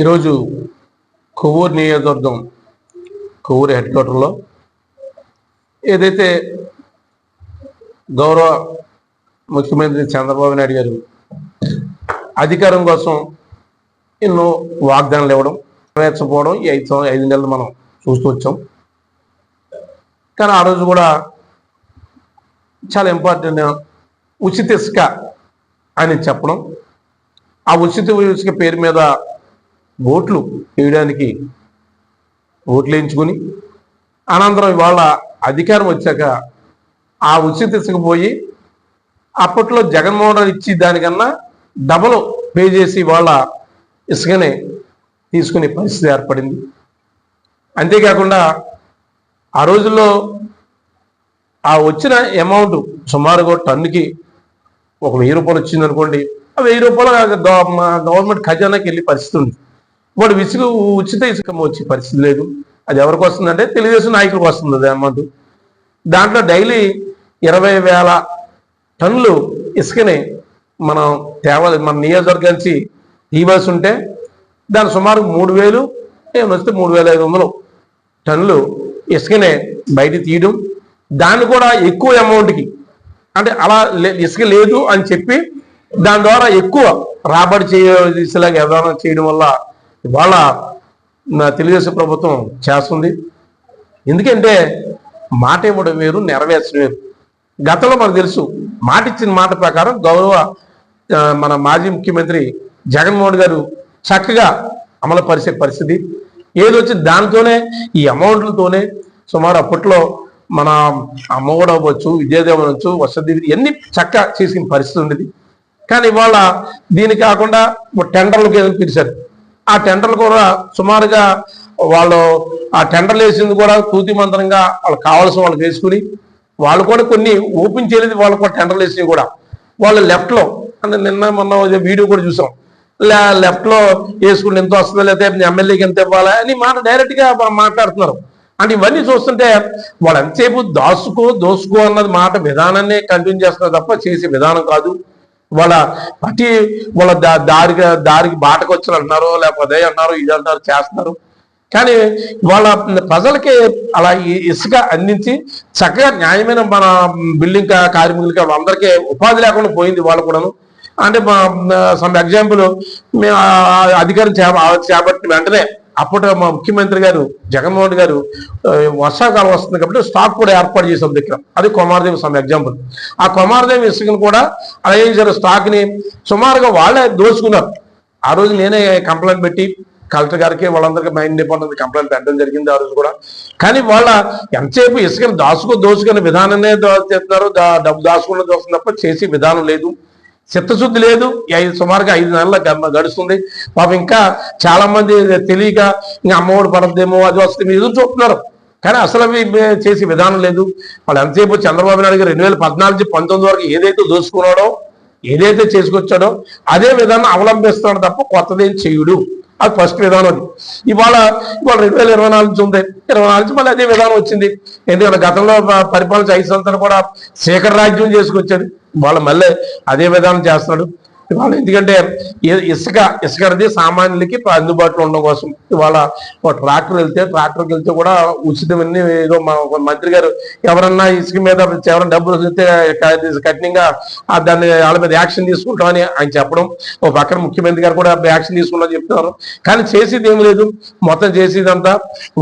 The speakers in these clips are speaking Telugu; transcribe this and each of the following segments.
ఈరోజు కొవ్వూరు నియోజకవర్గం కొవ్వూరు హెడ్ క్వార్టర్లో ఏదైతే గౌరవ ముఖ్యమంత్రి చంద్రబాబు నాయుడు గారు అధికారం కోసం ఎన్నో వాగ్దానాలు ఇవ్వడం నెరవేర్చకపోవడం ఈ ఐదు ఐదు నెలలు మనం చూస్తూ వచ్చాం. కానీ ఆ రోజు కూడా చాలా ఇంపార్టెంట్ ఉచిత ఇసుక అని చెప్పడం. ఆ ఉచిత ఇసుక పేరు మీద ఓట్లు వేయడానికి ఓట్లు వేయించుకుని అనంతరం ఇవాళ అధికారం వచ్చాక ఆ ఉచిత తీసుకుపోయి అప్పట్లో జగన్మోహన్ రెడ్డి ఇచ్చి దానికన్నా డబల్ పే చేసి వాళ్ళ ఇసుకనే తీసుకునే పరిస్థితి ఏర్పడింది. అంతేకాకుండా ఆ రోజుల్లో ఆ వచ్చిన అమౌంట్ సుమారుగా టన్నుకి ఒక వెయ్యి రూపాయలు వచ్చింది అనుకోండి ఆ వెయ్యి రూపాయలు గవర్నమెంట్ ఖజానాకి వెళ్ళే పరిస్థితి ఉంది. వాడు విసుగు ఉచిత ఇసుక వచ్చే పరిస్థితి లేదు. అది ఎవరికి వస్తుందంటే తెలుగుదేశం నాయకులకు వస్తుంది అది అమౌంట్. దాంట్లో డైలీ ఇరవై వేల టన్నులు ఇసుకని మనం తేవాలి మన నియోజకవర్గానికి ఇవ్వాల్సి ఉంటే దాని సుమారు మూడు వేలు ఏమైనా వస్తే మూడు వేల ఐదు వందలు టన్నులు ఇసుకనే బయట తీయడం. దాన్ని కూడా ఎక్కువ అమౌంట్కి అంటే అలా లే- ఇసుక లేదు అని చెప్పి దాని ద్వారా ఎక్కువ రాబడి చేసేలాగా విధానం చేయడం వల్ల ఇవాళ నా తెలుగుదేశం ప్రభుత్వం చేస్తుంది. ఎందుకంటే మాట ఇవ్వడం వేరు నెరవేర్చడం వేరు. గతంలో మనకు తెలుసు మాట ఇచ్చిన మాట ప్రకారం గౌరవ మన మాజీ ముఖ్యమంత్రి జగన్మోహన్ గారు చక్కగా అమలు పరిచే పరిస్థితి. ఏది వచ్చి దానితోనే ఈ అమౌంట్లతోనే సుమారు అప్పట్లో మన అమ్మఒడి అవ్వచ్చు విద్యాదేవం అవ్వచ్చు వసతి ఇవన్నీ చక్కగా చేసిన పరిస్థితి ఉండేది. కానీ ఇవాళ దీని కాకుండా టెండర్లకు ఏదో పిలిచారు. ఆ టెండర్లు కూడా సుమారుగా వాళ్ళు ఆ టెండర్లు వేసింది కూడా తూతి మంత్రంగా వాళ్ళకి కావాల్సిన వాళ్ళకి వేసుకుని వాళ్ళు కూడా కొన్ని ఓపెన్ చేయలేదు వాళ్ళు కూడా టెండర్లు వేసినవి కూడా. వాళ్ళు లెఫ్ట్లో అంటే నిన్న మొన్న వీడియో కూడా చూసాం. లే లెఫ్ట్లో వేసుకుని ఎంత వస్తుందో లేకపోతే ఎమ్మెల్యేకి ఎంత ఇవ్వాలా అని మాట డైరెక్ట్గా మా- మాట్లాడుతున్నారు. అంటే ఇవన్నీ చూస్తుంటే వాళ్ళు ఎంతసేపు దాసుకో దోసుకో అన్నది మాట విధానాన్ని కంటిన్యూ చేస్తున్నారు తప్ప చేసే విధానం కాదు. వాళ్ళ ప్రతి వాళ్ళ దా- దారికి దారికి బాటకు వచ్చి అన్నారు లేకపోతే అదే అన్నారు ఇది అన్నారు చేస్తున్నారు. కానీ వాళ్ళ ప్రజలకి అలా ఇసుక అందించి చక్కగా న్యాయమైన మన బిల్డింగ్ కార్మికులకి వాళ్ళందరికీ ఉపాధి లేకుండా పోయింది వాళ్ళు కూడాను. అంటే సమ్ ఎగ్జాంపుల్ మేము అధికారం చేపట్టిన వెంటనే అప్పుడు మా ముఖ్యమంత్రి గారు జగన్మోహన్ గారు వర్షాకాలం వస్తుంది కాబట్టి స్టాక్ కూడా ఏర్పాటు చేసాం దగ్గర. అది కుమారదేవి స్వామి ఎగ్జాంపుల్. ఆ కుమారదేవి ఇసుకను కూడా అలా ఏం చేశారు? స్టాక్ని సుమారుగా వాళ్ళే దోచుకున్నారు. ఆ రోజు నేనే కంప్లైంట్ పెట్టి కలెక్టర్ గారికి వాళ్ళందరికీ మైండ్ డిపార్ట్మెంట్ కంప్లైంట్ పెట్టడం జరిగింది ఆ రోజు కూడా. కానీ వాళ్ళ ఎంతసేపు ఇసుకను దాచుకో దోచుకునే విధానమే చేస్తున్నారు దా- డబ్బు దాచుకున్న దోస్తుంది తప్ప చేసే విధానం లేదు. చిత్తశుద్ధి లేదు. ఐదు సుమారుగా ఐదు నెలల గడుస్తుంది. పాపం ఇంకా చాలా మంది తెలియక ఇంకా అమ్మఒడి పడద్దేమో అది వస్తుంది ఎదురు చూస్తున్నారు. కానీ అసలు అవి చేసే విధానం లేదు. వాళ్ళు ఎంతసేపు చంద్రబాబు నాయుడు గారు రెండు వేల పద్నాలుగు పంతొమ్మిది వరకు ఏదైతే దోసుకున్నాడో ఏదైతే చేసుకొచ్చాడో అదే విధానం అవలంబిస్తున్నాడు తప్ప కొత్తదేం చేయుడు. అది ఫస్ట్ విధానం అది. ఇవాళ ఇవాళ రెండు వేల ఇరవై నాలుగు నుంచి ఉంది. ఇరవై నాలుగు నుంచి మళ్ళీ అదే విధానం వచ్చింది. ఎందుకంటే గతంలో పరిపాలన ఐదు సంవత్సరాలు కూడా శేఖర రాజ్యం చేసుకొచ్చాడు వాళ్ళ మళ్ళీ అదే విధానం చేస్తున్నాడు. ఇవాళ ఎందుకంటే ఇసుక ఇసుక అనేది సామాన్యులకి అందుబాటులో ఉండడం కోసం ఇవాళ ట్రాక్టర్ వెళ్తే ట్రాక్టర్కి వెళ్తే కూడా ఉచితమని ఏదో ఒక మంత్రి గారు ఎవరన్నా ఇసుక మీద ఎవరైనా డబ్బులు వస్తే కఠినంగా దాన్ని వాళ్ళ మీద యాక్షన్ తీసుకుంటామని ఆయన చెప్పడం. ఒక పక్కన ముఖ్యమంత్రి గారు కూడా యాక్షన్ తీసుకుంటామని చెప్తున్నారు. కానీ చేసేది ఏం లేదు. మొత్తం చేసేదంతా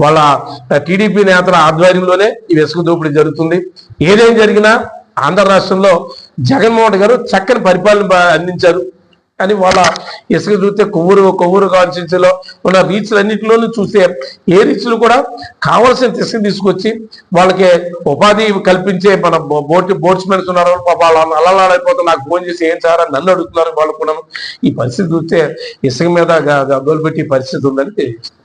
వాళ్ళ టీడీపీ నేతల ఆధ్వర్యంలోనే ఈ ఇసుక దోపిడీ జరుగుతుంది. ఏదేం జరిగినా ఆంధ్ర రాష్ట్రంలో జగన్మోహన్ గారు చక్కని పరిపాలన అందించారు. కానీ వాళ్ళ ఇసుక చూస్తే కొవ్వూరు కొవ్వూరు కాన్స్టిట్యూన్సీలో ఉన్న రీచ్లు అన్నింటిలోనూ చూస్తే ఏ రీచ్లు కూడా కావలసిన ఇసుక తీసుకొచ్చి వాళ్ళకి ఉపాధి కల్పించే మన బో- బోట్ బోట్స్మెన్స్ ఉన్నారు. వాళ్ళు అల్లలాడైపోతే నాకు ఫోన్ చేసి ఏం సార్ నన్ను అడుగుతున్నారు వాళ్ళు కూడా ఈ పరిస్థితి చూస్తే ఇసుక మీద గొలుపెట్టి పరిస్థితి ఉందని తెలియజేస్తారు